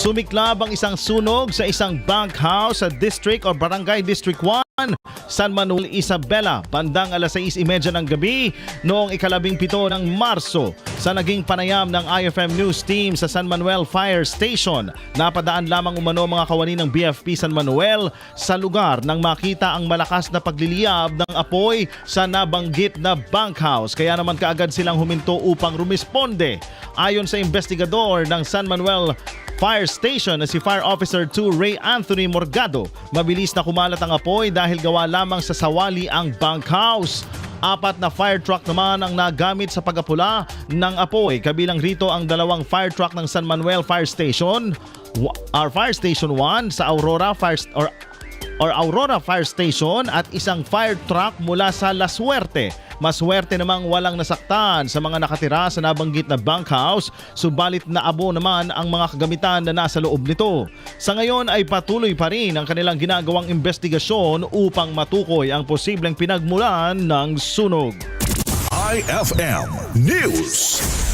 Sumiklab ang isang sunog sa isang bank house sa District or Barangay District 1, San Manuel, Isabela, bandang alas 6.30 ng gabi noong ikalabing pito ng Marso sa naging panayam ng IFM News Team sa San Manuel Fire Station. Napadaan lamang umano mga kawani ng BFP San Manuel sa lugar nang makita ang malakas na pagliliyab ng apoy sa nabanggit na bank house. Kaya naman kaagad silang huminto upang rumisponde. Ayon sa investigador ng San Manuel Fire Station na si Fire Officer 2 Ray Anthony Morgado. Mabilis na kumalat ang apoy dahil gawa lamang sa sawali ang bunkhouse. Apat na fire truck naman ang nagamit sa pagapula ng apoy. Kabilang rito ang dalawang fire truck ng San Manuel Fire Station, our Fire Station 1 sa Aurora Fire or or Aurora Fire Station at isang fire truck mula sa La Suerte. Maswerte namang walang nasaktan sa mga nakatira sa nabanggit na bunkhouse, subalit naabo naman ang mga kagamitan na nasa loob nito. Sa ngayon ay patuloy pa rin ang kanilang ginagawang investigasyon upang matukoy ang posibleng pinagmulan ng sunog. IFM News.